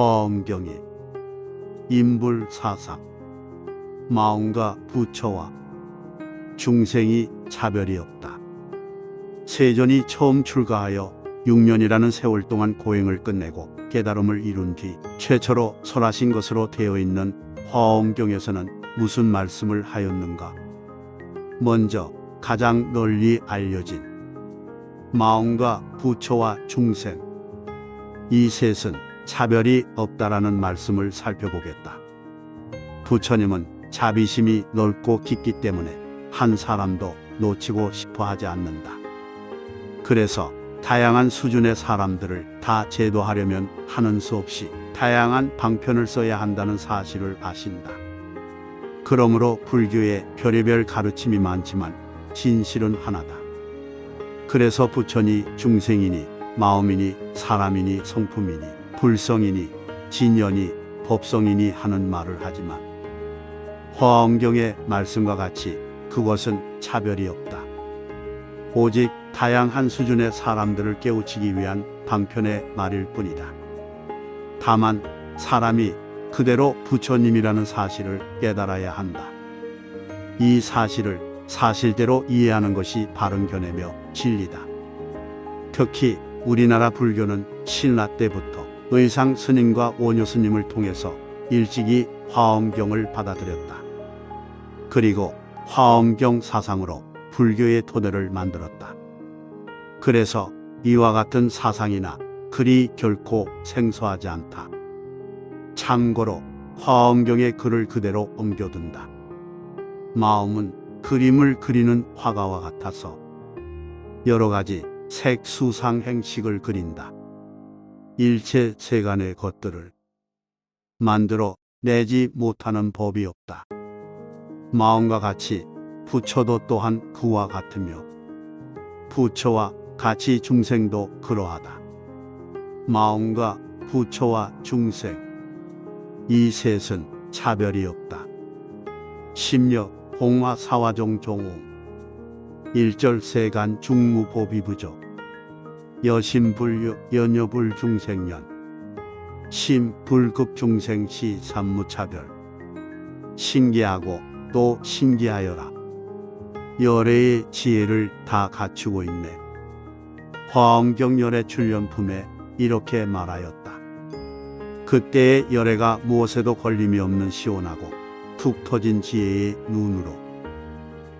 화엄경의 인불 사상 마음과 부처와 중생이 차별이 없다. 세존이 처음 출가하여 6년이라는 세월 동안 고행을 끝내고 깨달음을 이룬 뒤 최초로 설하신 것으로 되어 있는 화엄경에서는 무슨 말씀을 하였는가? 먼저 가장 널리 알려진 마음과 부처와 중생 이 셋은 차별이 없다라는 말씀을 살펴보겠다. 부처님은 자비심이 넓고 깊기 때문에 한 사람도 놓치고 싶어 하지 않는다. 그래서 다양한 수준의 사람들을 다 제도하려면 하는 수 없이 다양한 방편을 써야 한다는 사실을 아신다. 그러므로 불교에 별의별 가르침이 많지만 진실은 하나다. 그래서 부처니 중생이니 마음이니 사람이니 성품이니 불성이니 진연이 법성이니 하는 말을 하지만 화엄경의 말씀과 같이 그것은 차별이 없다. 오직 다양한 수준의 사람들을 깨우치기 위한 방편의 말일 뿐이다. 다만 사람이 그대로 부처님이라는 사실을 깨달아야 한다. 이 사실을 사실대로 이해하는 것이 바른 견해며 진리다. 특히 우리나라 불교는 신라 때부터 의상 스님과 원효 스님을 통해서 일찍이 화엄경을 받아들였다. 그리고 화엄경 사상으로 불교의 토대를 만들었다. 그래서 이와 같은 사상이나 글이 결코 생소하지 않다. 참고로 화엄경의 글을 그대로 옮겨둔다. 마음은 그림을 그리는 화가와 같아서 여러 가지 색, 수상, 행식을 그린다. 일체 세간의 것들을 만들어 내지 못하는 법이 없다. 마음과 같이 부처도 또한 그와 같으며 부처와 같이 중생도 그러하다. 마음과 부처와 중생 이 셋은 차별이 없다. 심력 홍화 사화종 종호 일절 세간 중무보비부족 여신불유 연여불 중생년 심불급 중생시 삼무차별 신기하고 또 신기하여라. 열애의 지혜를 다 갖추고 있네. 화엄경열의 출연품에 이렇게 말하였다. 그때의 열애가 무엇에도 걸림이 없는 시원하고 툭 터진 지혜의 눈으로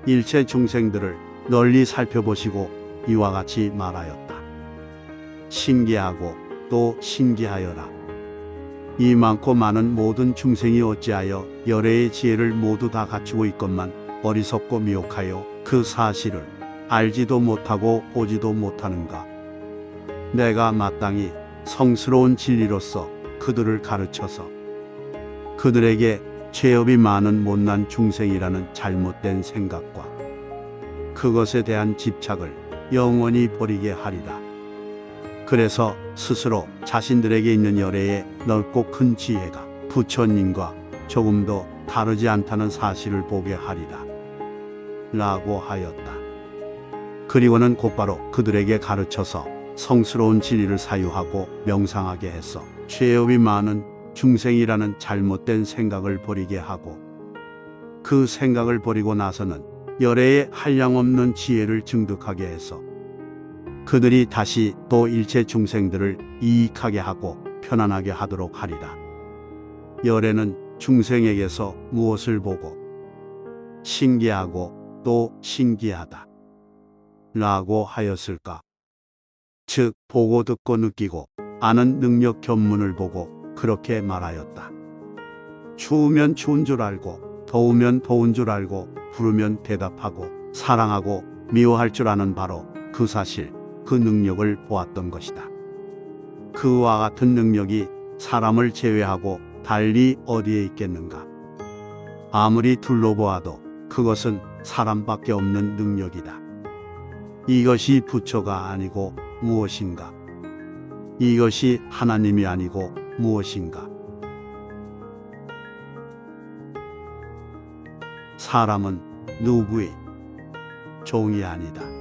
일체 중생들을 널리 살펴보시고 이와 같이 말하였다. 신기하고 또 신기하여라. 이 많고 많은 모든 중생이 어찌하여 열애의 지혜를 모두 다 갖추고 있건만 어리석고 미혹하여 그 사실을 알지도 못하고 보지도 못하는가. 내가 마땅히 성스러운 진리로서 그들을 가르쳐서 그들에게 죄업이 많은 못난 중생이라는 잘못된 생각과 그것에 대한 집착을 영원히 버리게 하리라. 그래서 스스로 자신들에게 있는 열애의 넓고 큰 지혜가 부처님과 조금도 다르지 않다는 사실을 보게 하리라. 라고 하였다. 그리고는 곧바로 그들에게 가르쳐서 성스러운 진리를 사유하고 명상하게 해서 죄업이 많은 중생이라는 잘못된 생각을 버리게 하고 그 생각을 버리고 나서는 열애의 한량없는 지혜를 증득하게 해서 그들이 다시 또 일체 중생들을 이익하게 하고 편안하게 하도록 하리라. 열애는 중생에게서 무엇을 보고 신기하고 또 신기하다. 라고 하였을까? 즉, 보고 듣고 느끼고 아는 능력 견문을 보고 그렇게 말하였다. 추우면 추운 줄 알고, 더우면 더운 줄 알고, 부르면 대답하고, 사랑하고, 미워할 줄 아는 바로 그 사실, 그 능력을 보았던 것이다. 그와 같은 능력이 사람을 제외하고 달리 어디에 있겠는가? 아무리 둘러보아도 그것은 사람밖에 없는 능력이다. 이것이 부처가 아니고 무엇인가? 이것이 하나님이 아니고 무엇인가? 사람은 누구의 종이 아니다.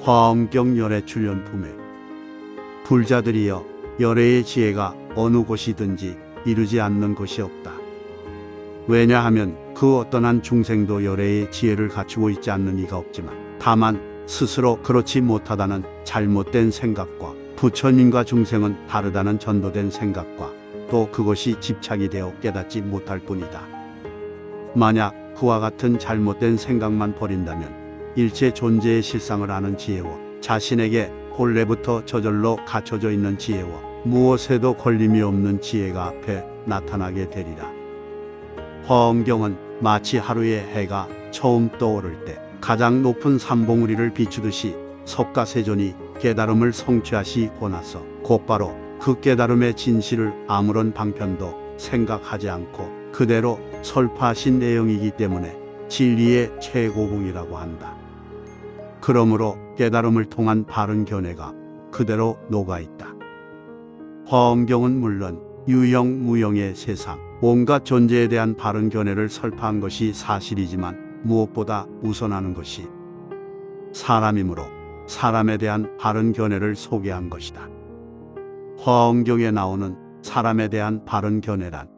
화엄경열의 출연 품에 불자들이여 열애의 지혜가 어느 곳이든지 이루지 않는 곳이 없다. 왜냐하면 그 어떤 한 중생도 열애의 지혜를 갖추고 있지 않는 이가 없지만 다만 스스로 그렇지 못하다는 잘못된 생각과 부처님과 중생은 다르다는 전도된 생각과 또 그것이 집착이 되어 깨닫지 못할 뿐이다. 만약 그와 같은 잘못된 생각만 버린다면 일체 존재의 실상을 아는 지혜와 자신에게 본래부터 저절로 갖춰져 있는 지혜와 무엇에도 걸림이 없는 지혜가 앞에 나타나게 되리라. 화엄경은 마치 하루의 해가 처음 떠오를 때 가장 높은 삼봉우리를 비추듯이 석가세존이 깨달음을 성취하시고 나서 곧바로 그 깨달음의 진실을 아무런 방편도 생각하지 않고 그대로 설파하신 내용이기 때문에 진리의 최고봉이라고 한다. 그러므로 깨달음을 통한 바른 견해가 그대로 녹아 있다. 화엄경은 물론 유형 무형의 세상 온갖 존재에 대한 바른 견해를 설파한 것이 사실이지만 무엇보다 우선하는 것이 사람이므로 사람에 대한 바른 견해를 소개한 것이다. 화엄경에 나오는 사람에 대한 바른 견해란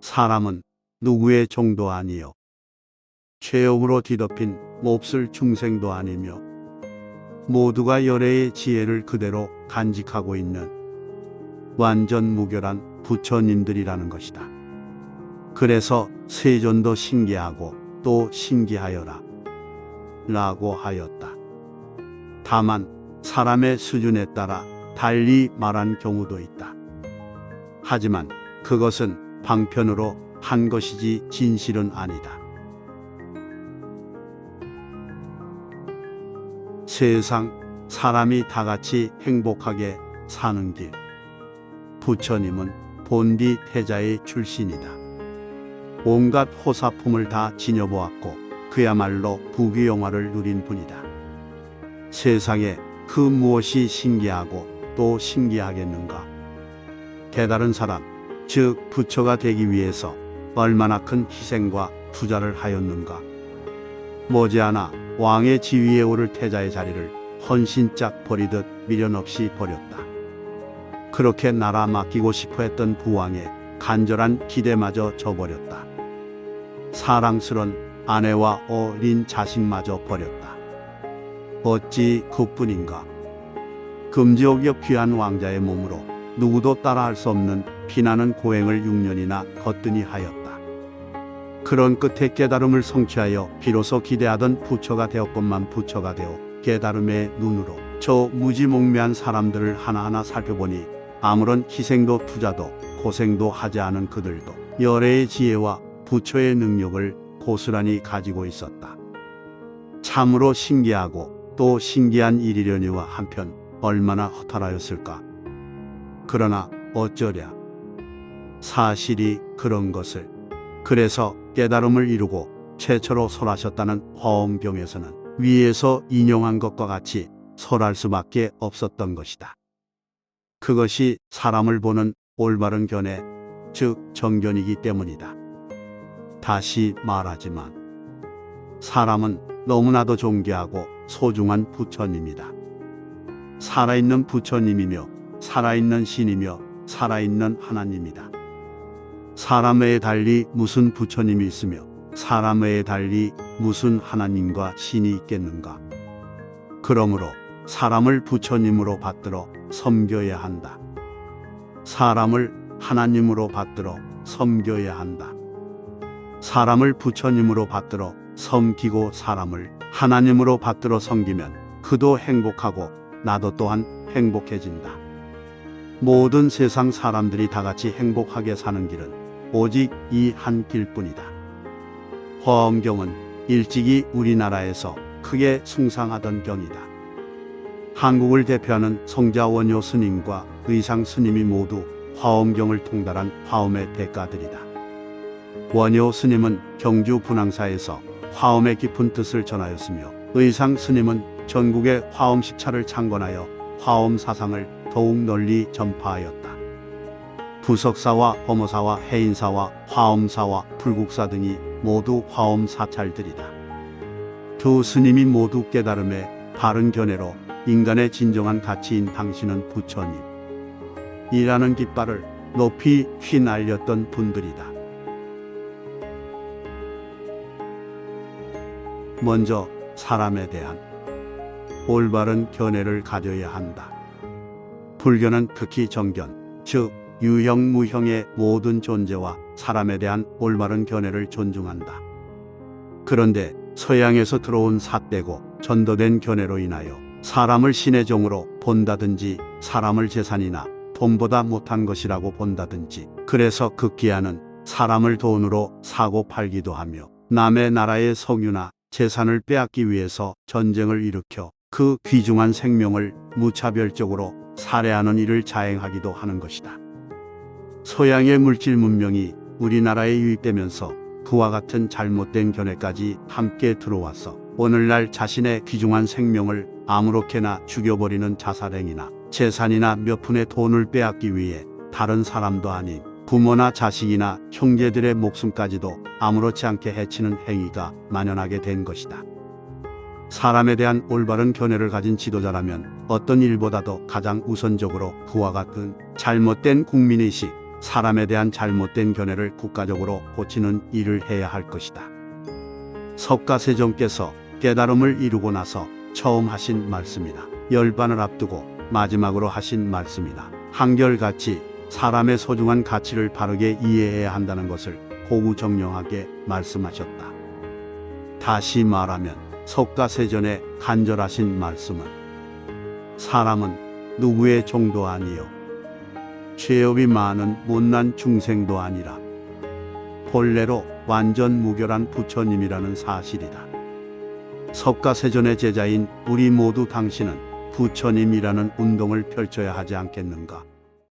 사람은 누구의 종도 아니요 죄업으로 뒤덮인 몹쓸 중생도 아니며 모두가 열애의 지혜를 그대로 간직하고 있는 완전 무결한 부처님들이라는 것이다. 그래서 세존도 신기하고 또 신기하여라 라고 하였다. 다만 사람의 수준에 따라 달리 말한 경우도 있다. 하지만 그것은 방편으로 한 것이지 진실은 아니다. 세상 사람이 다 같이 행복하게 사는 길. 부처님은 본디 태자의 출신이다. 온갖 호사품을 다 지녀보았고 그야말로 부귀영화를 누린 분이다. 세상에 그 무엇이 신기하고 또 신기하겠는가? 깨달은 사람, 즉 부처가 되기 위해서 얼마나 큰 희생과 투자를 하였는가? 머지않아 왕의 지위에 오를 태자의 자리를 헌신짝 버리듯 미련 없이 버렸다. 그렇게 나라 맡기고 싶어 했던 부왕의 간절한 기대마저 저버렸다. 사랑스런 아내와 어린 자식마저 버렸다. 어찌 그뿐인가? 금지옥역 귀한 왕자의 몸으로 누구도 따라할 수 없는 피나는 고행을 6년이나 거뜬히 하였다. 그런 끝에 깨달음을 성취하여 비로소 기대하던 부처가 되었건만 부처가 되어 깨달음의 눈으로 저 무지몽매한 사람들을 하나하나 살펴보니 아무런 희생도 투자도 고생도 하지 않은 그들도 열애의 지혜와 부처의 능력을 고스란히 가지고 있었다. 참으로 신기하고 또 신기한 일이려니와 한편 얼마나 허탈하였을까. 그러나 어쩌랴. 사실이 그런 것을 그래서 깨달음을 이루고 최초로 설하셨다는 화엄경에서는 위에서 인용한 것과 같이 설할 수밖에 없었던 것이다. 그것이 사람을 보는 올바른 견해, 즉 정견이기 때문이다. 다시 말하지만 사람은 너무나도 존귀하고 소중한 부처님이다. 살아있는 부처님이며 살아있는 신이며 살아있는 하나님이다. 사람 외에 달리 무슨 부처님이 있으며 사람 외에 달리 무슨 하나님과 신이 있겠는가? 그러므로 사람을 부처님으로 받들어 섬겨야 한다. 사람을 하나님으로 받들어 섬겨야 한다. 사람을 부처님으로 받들어 섬기고 사람을 하나님으로 받들어 섬기면 그도 행복하고 나도 또한 행복해진다. 모든 세상 사람들이 다 같이 행복하게 사는 길은 오직 이 한 길뿐이다. 화엄경은 일찍이 우리나라에서 크게 숭상하던 경이다. 한국을 대표하는 성자 원효 스님과 의상 스님이 모두 화엄경을 통달한 화엄의 대가들이다. 원효 스님은 경주 분황사에서 화엄의 깊은 뜻을 전하였으며 의상 스님은 전국의 화엄 식차를 창건하여 화엄 사상을 더욱 널리 전파하였다. 부석사와 허모사와 해인사와 화엄사와 불국사 등이 모두 화엄 사찰들이다. 두 스님이 모두 깨달음에 바른 견해로 인간의 진정한 가치인 당신은 부처님, 이라는 깃발을 높이 휘날렸던 분들이다. 먼저 사람에 대한 올바른 견해를 가져야 한다. 불교는 특히 정견, 즉 유형 무형의 모든 존재와 사람에 대한 올바른 견해를 존중한다. 그런데 서양에서 들어온 삿되고 전도된 견해로 인하여 사람을 신의 종으로 본다든지 사람을 재산이나 돈보다 못한 것이라고 본다든지 그래서 극기야는 사람을 돈으로 사고 팔기도 하며 남의 나라의 성유나 재산을 빼앗기 위해서 전쟁을 일으켜 그 귀중한 생명을 무차별적으로 살해하는 일을 자행하기도 하는 것이다. 서양의 물질 문명이 우리나라에 유입되면서 그와 같은 잘못된 견해까지 함께 들어와서 오늘날 자신의 귀중한 생명을 아무렇게나 죽여버리는 자살행위나 재산이나 몇 푼의 돈을 빼앗기 위해 다른 사람도 아닌 부모나 자식이나 형제들의 목숨까지도 아무렇지 않게 해치는 행위가 만연하게 된 것이다. 사람에 대한 올바른 견해를 가진 지도자라면 어떤 일보다도 가장 우선적으로 그와 같은 잘못된 국민의식, 사람에 대한 잘못된 견해를 국가적으로 고치는 일을 해야 할 것이다. 석가세종께서 깨달음을 이루고 나서 처음 하신 말씀이다. 열반을 앞두고 마지막으로 하신 말씀이다. 한결같이 사람의 소중한 가치를 바르게 이해해야 한다는 것을 고구정령하게 말씀하셨다. 다시 말하면 석가세전의 간절하신 말씀은 사람은 누구의 종도 아니요 죄업이 많은 못난 중생도 아니라 본래로 완전 무결한 부처님이라는 사실이다. 석가세전의 제자인 우리 모두 당신은 부처님이라는 운동을 펼쳐야 하지 않겠는가?